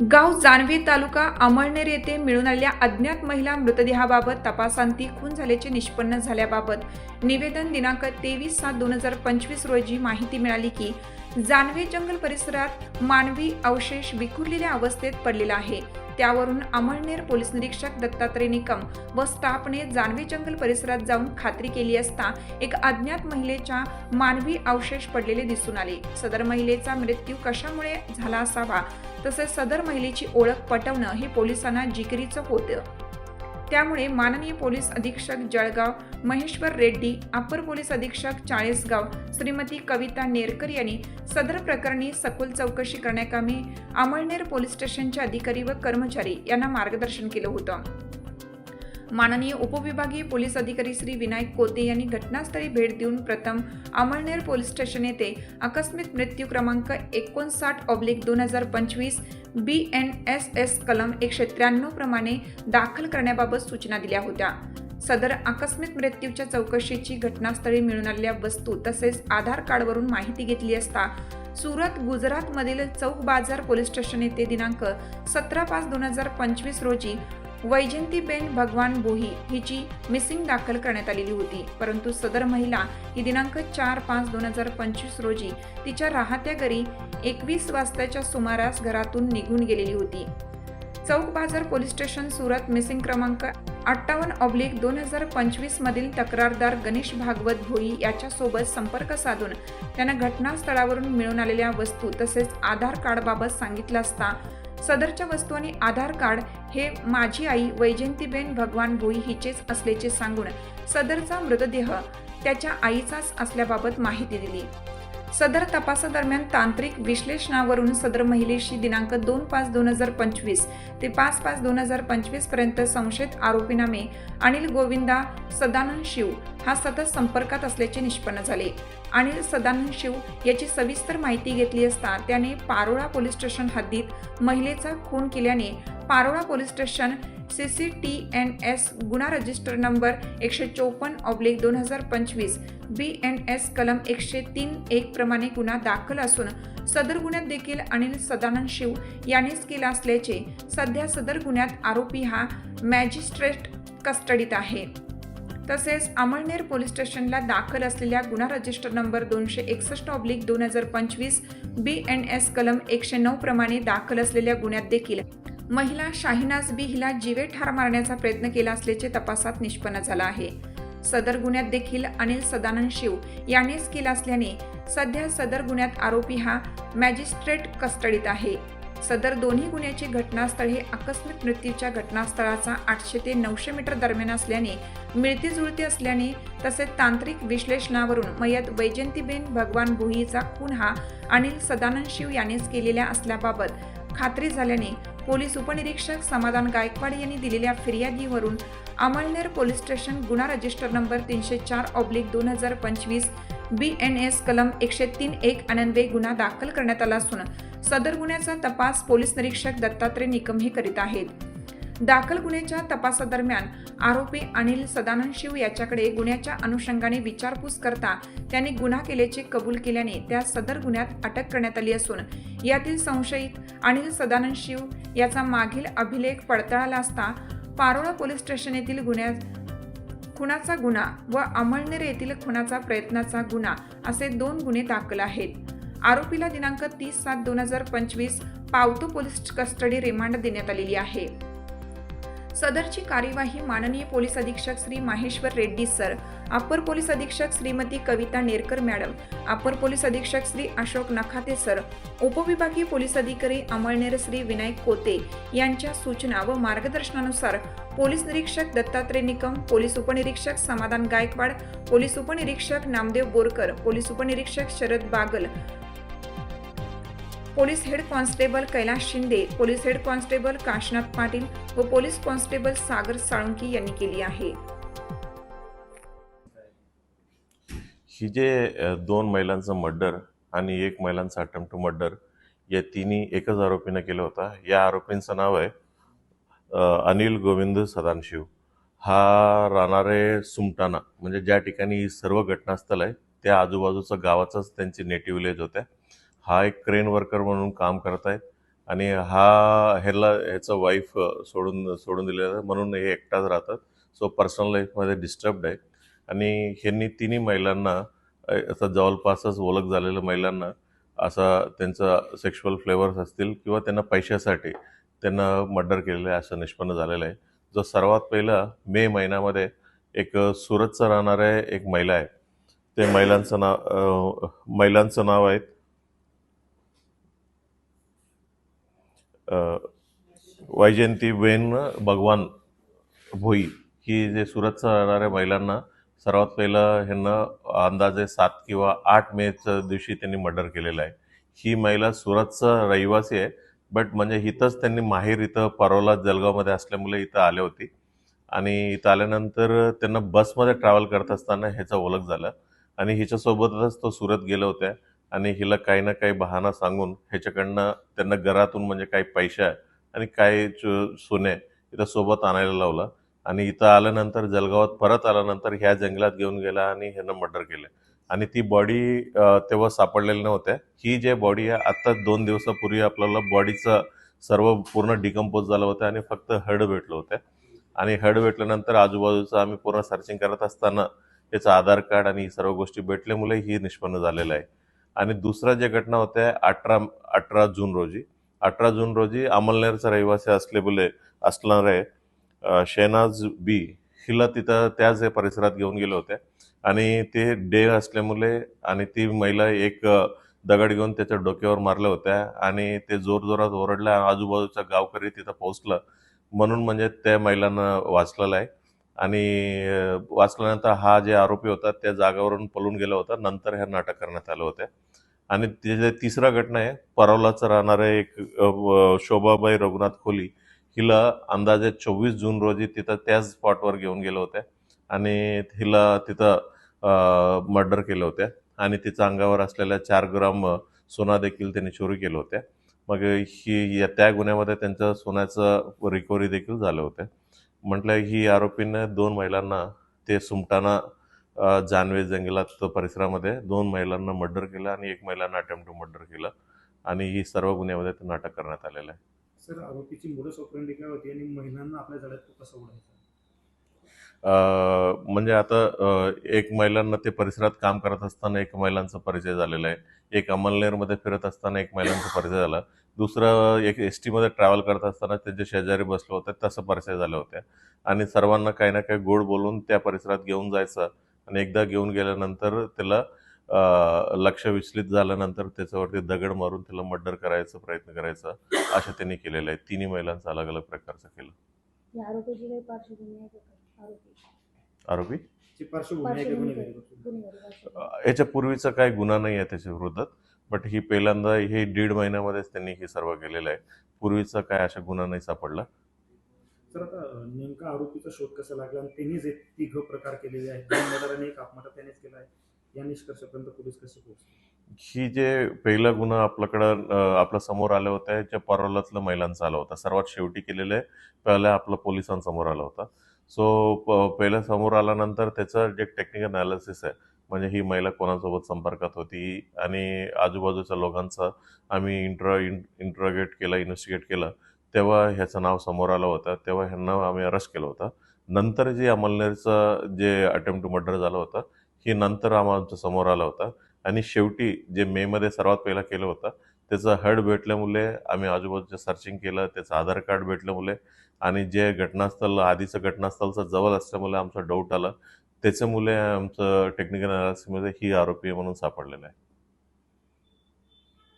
गाव जानवे तालुका अमळनेर येथे मिळून आलेल्या अज्ञात महिला मृतदेहाबाबत तपासांती खून झाल्याचे निष्पन्न झाल्याबाबत निवेदन दिनांक तेवीस सात दोन हजार पंचवीस रोजी माहिती मिळाली की जानवे जंगल परिसरात मानवी अवशेष विखुरलेल्या अवस्थेत पडलेला आहे. त्यावरून अमळनेर पोलीस निरीक्षक दत्तात्रय निकम व स्टाफने जानवे जंगल परिसरात जाऊन खात्री केली असता एक अज्ञात महिलेच्या मानवी अवशेष पडलेले दिसून आले. सदर महिलेचा मृत्यू कशामुळे झाला असावा तसेच सदर महिलेची ओळख पटवणं हे पोलिसांना जिकिरीचं होतं. त्यामुळे माननीय पोलीस अधीक्षक जळगाव महेश्वर रेड्डी अप्पर पोलीस अधीक्षक चाळीसगाव श्रीमती कविता नेरकर यांनी सदर प्रकरणी सखोल चौकशी करण्याकामी अमळनेर पोलीस स्टेशनचे अधिकारी व कर्मचारी यांना मार्गदर्शन केलं होतं. माननीय उपविभागीय पोलीस अधिकारी श्री विनायक कोते यांनी घटनास्थळी भेट देऊन प्रथम अमळनेर पोलीस स्टेशन येथे आकस्मिक मृत्यू क्रमांक एकोणसाठ ऑब्लिक दोन हजार पंचवीस बी एन एस एस कलम एकशे त्र्याण्णव प्रमाणे दाखल करण्याबाबत सूचना दिल्या होत्या. सदर आकस्मिक मृत्यूच्या चौकशीची घटनास्थळी मिळून आलेल्या वस्तू तसेच आधार कार्डवरून माहिती घेतली असता सुरत गुजरातमधील चौक बाजार पोलीस स्टेशन येथे दिनांक सतरा पाच दोन हजार पंचवीस रोजी वैजंतीबेन भगवान बोही हिची मिसिंग दाखल करण्यात आलेली होती. परंतु सदर महिला ही दिनांक चार पाच दोन हजार पंचवीस रोजी तिच्या राहत्या घरी एकवीस वाजताच्या सुमारास घरातून निघून गेलेली होती. चौक बाजार पोलीस स्टेशन सुरत मिसिंग क्रमांक अठ्ठावन्न ऑब्लिक दोन हजार पंचवीस मधील तक्रारदार गणेश भागवत भोई याच्यासोबत संपर्क साधून त्यानं घटनास्थळावरून मिळून आलेल्या वस्तू तसेच आधार कार्डबाबत सांगितलं असता सदरच्या वस्तू आणि आधार कार्ड हे माझी आई वैजयंतीबेन भगवान भोई हिचेच असल्याचे सांगून सदरचा मृतदेह त्याच्या आईचाच असल्याबाबत माहिती दिली. सदर तपासादरम्यान तांत्रिक विश्लेषणावरून सदर महिलेशी दिनांक दोन पाच दोन हजार पंचवीस ते पाच पाच दोन हजार पंचवीसपर्यंत संशयित आरोपीनामे अनिल गोविंदा सदानंद शिव हा सतत संपर्कात असल्याचे निष्पन्न झाले. अनिल सदानंद शिव याची सविस्तर माहिती घेतली असता त्याने पारोळा पोलीस स्टेशन हद्दीत महिलेचा खून केल्याने Parola police station C C T N S गुन्हा रजिस्टर नंबर एकशे चोपन्न ऑब्लिक दोन हजार पंचवीस बी एन एस कलम एकशे तीन एक प्रमाणे गुन्हा दाखल असून सदर गुन्ह्यात देखील अनिल सदानंद शिव यांनीच केला असल्याचे सध्या सदर गुन्ह्यात आरोपी हा मॅजिस्ट्रेट कस्टडीत आहे. तसेच अमळनेर पोलीस स्टेशनला दाखल असलेल्या गुन्हा रजिस्टर नंबर दोनशे एकसष्ट ऑब्लिक दोन हजार पंचवीस बी एन एस कलम एकशे नऊ प्रमाणे दाखल असलेल्या गुन्ह्यात देखील महिला शाहिनाज बी हिला जीवे ठार मारण्याचा प्रयत्न केला असल्याचे तपासात निष्पन्न झाला आहे. सदर गुन्ह्यात देखील अनिल सदानंद शिव यानेच केला असल्याने सध्या सदर गुन्ह्यात आरोपी हा मॅजिस्ट्रेट कस्टडीत आहे. सदर दोन्ही गुन्ह्याची घटनास्थळ हे आकस्मिक मृत्यूच्या घटनास्थळाचा आठशे ते नऊशे मीटर दरम्यान असल्याने मिळती जुळती असल्याने तसेच तांत्रिक विश्लेषणावरून मयत वैजंतीबेन भगवान भुईचा खून हा अनिल सदानंद शिव यानेच केलेल्या असल्याबाबत खात्री झाल्याने पोलीस उपनिरीक्षक समाधान गायकवाड यांनी दिलेल्या फिर्यादीवरून अमळनेर पोलीस स्टेशन गुन्हा रजिस्टर नंबर तीनशे चार ऑब्लिक दोन हजार पंचवीस बी एन एस कलम एकशे तीन एक अनन्वे गुन्हा दाखल करण्यात आला असून सदर गुन्ह्याचा तपास पोलीस निरीक्षक दत्तात्रय निकम हे करीत आहेत. दाखल गुन्ह्याच्या तपासादरम्यान आरोपी अनिल सदानंद शिव याच्याकडे गुन्ह्याच्या अनुषंगाने विचारपूस करता त्यांनी गुन्हा केल्याचे कबूल केल्याने त्या सदर गुन्ह्यात अटक करण्यात आली असून यातील संशयित अनिल सदानंद शिव याचा मागील अभिलेख पडताळाला असता पारोळा पोलीस स्टेशन येथील गुन्ह्यात खुनाचा गुन्हा व अमळनेर येथील खुनाचा प्रयत्नाचा गुन्हा असे दोन गुन्हे दाखल आहेत. आरोपीला दिनांक तीस सात दोन हजार पंचवीस पावतो पोलीस कस्टडी रिमांड देण्यात आलेली आहे. सदरची कार्यवाही माननीय पोलीस अधीक्षक Shri Maheshwar Reddy sir upper police अधीक्षक Shrimati Kavita Nerkar madam upper police अधीक्षक श्री अशोक नखाते सर उपविभागीय पोलीस अधिकारी अमळनेर श्री विनायक कोते यांच्या सूचना व मार्गदर्शनानुसार पोलीस निरीक्षक दत्तात्रय निकम पोलीस उपनिरीक्षक समाधान गायकवाड पोलीस उपनिरीक्षक नामदेव बोरकर पोलीस उपनिरीक्षक Sharad Bagal police head constable Kailas Shinde police head constable Kashinath Patil व पोलीस कॉन्स्टेबल सागर साळुंकी यांनी केली आहे. ही जे दोन महिलांचं मर्डर आणि एक महिलांचा अटेम्प्ट टू मर्डर या तिन्ही एकच आरोपीनं केलं होता. या आरोपींचं नाव आहे अनिल गोविंद सदानशिव. हा राहणारे सुमटाणा. म्हणजे ज्या ठिकाणी सर्व घटनास्थळ आहे त्या आजूबाजूचं गावाचाच त्यांची नेटिव्ह विलेज होत्या. हा एक क्रेन वर्कर म्हणून काम करत आहेत आणि हा ह्याला ह्याचं वाईफ सोडून सोडून दिलेलं आहे. म्हणून हे एकटाच राहतात. सो पर्सनल लाईफमध्ये डिस्टर्ब्ड आहे. आणि ह्यांनी तिन्ही महिलांना असं जवळपासच ओळख झालेल्या महिलांना असा त्यांचा सेक्शुअल फ्लेवर्स असतील किंवा त्यांना पैशासाठी त्यांना मर्डर केलेलं आहे असं निष्पन्न झालेलं आहे. जो सर्वात पहिला मे महिन्यामध्ये एक सुरतचं राहणारे एक महिला आहे. ते महिलांचं नाव महिलांचं नाव आहे वैजयंती वेन भगवान भोई ही जे सुरतचं राहणाऱ्या महिलांना सर्वात पहिलं ह्यांना अंदाजे सात किंवा आठ मेच्या दिवशी त्यांनी मर्डर केलेलं आहे. ही महिला सुरतचा रहिवासी आहे बट म्हणजे इथंच त्यांनी माहेर इथं परोला जलगावमध्ये असल्यामुळे इथं आले होती. आणि इथं आल्यानंतर त्यांना बसमध्ये ट्रॅव्हल करत असताना ह्याचा ओळख झाला. आणि हिच्यासोबतच तो सुरत गेले होत्या. आणि हिला काही ना काही बहाणा सांगून ह्याच्याकडनं त्यांना घरातून म्हणजे काही पैसा आणि काही सोने इथं सोबत आणायला लावलं. आणि इथं आल्यानंतर जलगावात परत आल्यानंतर ह्या जंगलात घेऊन गेला आणि ह्यानं मर्डर केलं. आणि ती बॉडी तेव्हा सापडलेली नव्हत्या ही जे बॉडी आहे आत्ता दोन दिवसापूर्वी आपल्याला बॉडीचं सर्व पूर्ण डिकम्पोज झालं होतं आणि फक्त हड भेटलं होतं. आणि हड भेटल्यानंतर आजूबाजूचं आम्ही पूर्ण सर्चिंग करत असताना त्याचं आधार कार्ड आणि सर्व गोष्टी भेटल्यामुळे ही निष्पन्न झालेलं आहे. आणि दुसरा जे घटना होत्या अठरा अठरा जून रोजी. अठरा जून रोजी अमलनेरचा रहिवासी असलेले असणारे शेनाज बी हिला तिथं त्याच परिसरात घेऊन गेले होते. आणि ते डे असल्यामुळे आणि ती महिला एक दगड घेऊन त्याच्या डोक्यावर मारल्या होत्या आणि ते जोरजोरात ओरडल्या आजूबाजूचा गावकरी तिथं पोहोचलं. म्हणून म्हणजे त्या महिलांना वाचलेलं आहे. आणि वाचल्यानंतर हा जे आरोपी होता त्या जागावरून पळून गेला होता. नंतर ह्या नाटक करण्यात आलं होतं. आणि त्याच्या तिसरा घटना आहे परवलाचं राहणारे एक शोभाबाई रघुनाथ खोली हिला अंदाजे चोवीस जून रोजी तिथं त्याच स्पॉटवर घेऊन गेले होते. आणि हिला तिथं मर्डर केलं होत्या आणि तिच्या अंगावर असलेल्या चार ग्राम सोना देखील त्यांनी चोरी केलं होत्या मग ही या त्या गुन्ह्यामध्ये त्यांचं सोन्याचं रिकव्हरी देखील झालं होतं. म्हटलं ही आरोपीने दोन महिलांना ते सुमटाना जानवे जंगलात परिसरामध्ये दोन महिलांना मर्डर केलं आणि एक महिलांना अटेम्प्ट टू मर्डर केलं. आणि ही सर्व गुन्ह्यामध्ये त्यांना अटक करण्यात आलेलं आहे. सर आरोपीची मुलं सोपरंडी काय होती आणि महिलांना आपल्या जाळ्यात कसं उडायचं? म्हणजे आता एक महिलांना ते परिसरात काम करत असताना एक महिलांचा परिचय झालेला आहे. एक अमलनेरमध्ये फिरत असताना एक महिलांचा परिचय झाला. दुसरं एक एस टीमध्ये ट्रॅव्हल करत असताना त्यांच्या शेजारी बसले होते तसं परिचय झाले होते आणि सर्वांना काही ना काही गोड बोलून त्या परिसरात घेऊन जायचं आणि एकदा घेऊन गेल्यानंतर त्याला लक्ष विचलित झाल्यानंतर त्याच्यावरती दगड मारून त्याला मर्डर करायचा प्रयत्न करायचा असं त्यांनी केलेलं आहे तिन्ही महिलांचं अलग अलग प्रकारचं केलं. आरोपी. याच्या पूर्वीचा काही गुन्हा नाही आहे त्याच्या विरोधात बट ही पहिल्यांदा हे दीड महिन्यामध्येच त्यांनी हे सर्व केलेलं आहे. पूर्वीचा काय अशा गुन्हा नाही सापडला? सर आता नेमका आरोपीचा शोध कसा लागला आणि त्यांनीच एक तिघ प्रकार केलेले आहेत मर्डर आणि एक त्यानेच केला आहे या निष्कर्षापर्यंत पोलीस कसे पोहोचले? ही जे पहिला गुन्हा आपल्याकडं आपल्यासमोर आला होता परोलातलं महिलांचा आला होता. सर्वात शेवटी केलेलं आहे पहिला आपला पोलिसांसमोर आला होता. सो प पहिल्या समोर आल्यानंतर त्याचं जे टेक्निकल अनालिसिस आहे म्हणजे ही महिला कोणासोबत संपर्कात होती आणि आजूबाजूच्या लोकांचा आम्ही इंट्रा इंट्रोगेट केलं इन्व्हेस्टिगेट केलं तेव्हा ह्याचं नाव समोर आलं होतं तेव्हा ह्यांना आम्ही अरेस्ट केलं होतं. नंतर जे अमलनेरचं जे अटेम्प्ट टू मर्डर झालं होतं हे नंतर आमच्यासमोर आलं होतं. आणि शेवटी जे मेमध्ये सर्वात पहिला केलं होतं त्याचं हड भेटल्यामुळे आम्ही आजूबाजूचं सर्चिंग केलं त्याचं आधार कार्ड भेटल्यामुळे आणि जे घटनास्थळ आधीचं घटनास्थळचं जवळ असल्यामुळे आमचा डाऊट आला. त्याच्यामुळे आमचं टेक्निकल अनालिसिसमध्ये ही आरोपी आहे म्हणून सापडलेलं आहे.